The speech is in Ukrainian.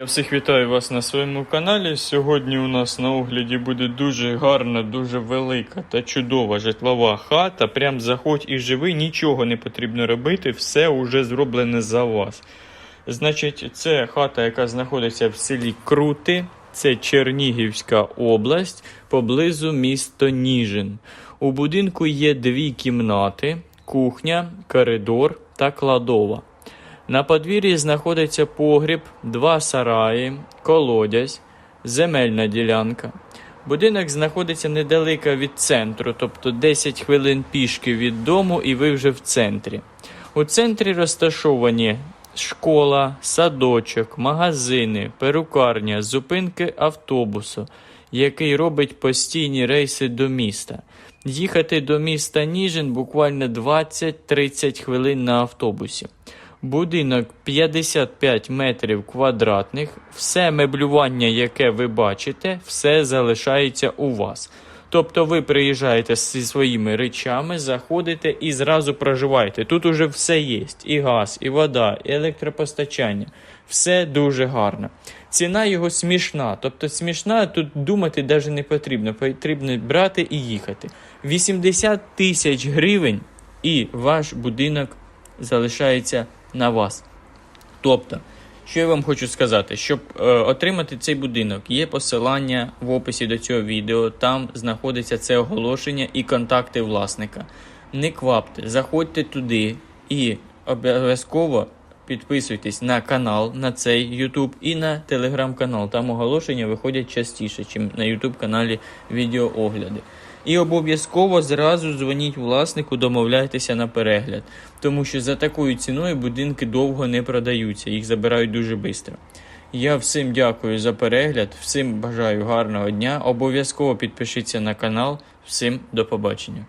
Я всіх вітаю вас на своєму каналі. Сьогодні у нас на огляді буде дуже гарна, дуже велика та чудова житлова хата. Прям заходь і живи, нічого не потрібно робити, все уже зроблене за вас. Значить, це хата, яка знаходиться в селі Крути, це Чернігівська область, поблизу місто Ніжин. У будинку є дві кімнати, кухня, коридор та кладова. На подвір'ї знаходиться погріб, два сараї, колодязь, земельна ділянка. Будинок знаходиться недалеко від центру, тобто 10 хвилин пішки від дому, і ви вже в центрі. У центрі розташовані школа, садочок, магазини, перукарня, зупинки автобусу, який робить постійні рейси до міста. Їхати до міста Ніжин буквально 20-30 хвилин на автобусі. Будинок 55 метрів квадратних, все меблювання, яке ви бачите, все залишається у вас. Тобто ви приїжджаєте зі своїми речами, заходите і зразу проживаєте. Тут уже все є: і газ, і вода, і електропостачання. Все дуже гарно. Ціна його смішна. Тобто смішна, тут думати навіть не потрібно. Потрібно брати і їхати. 80 тисяч гривень, і ваш будинок залишається на вас. Тобто, що я вам хочу сказати, щоб е, отримати цей будинок, є посилання в описі до цього відео. Там знаходиться це оголошення і контакти власника. Не квапте, заходьте туди і обов'язково підписуйтесь на канал, на цей YouTube і на телеграм-канал. Там оголошення виходять частіше, ніж на YouTube каналі відеоогляди. І обов'язково зразу дзвоніть власнику, домовляйтеся на перегляд, тому що за такою ціною будинки довго не продаються, їх забирають дуже швидко. Я всім дякую за перегляд, всім бажаю гарного дня. Обов'язково підпишіться на канал. Всім до побачення.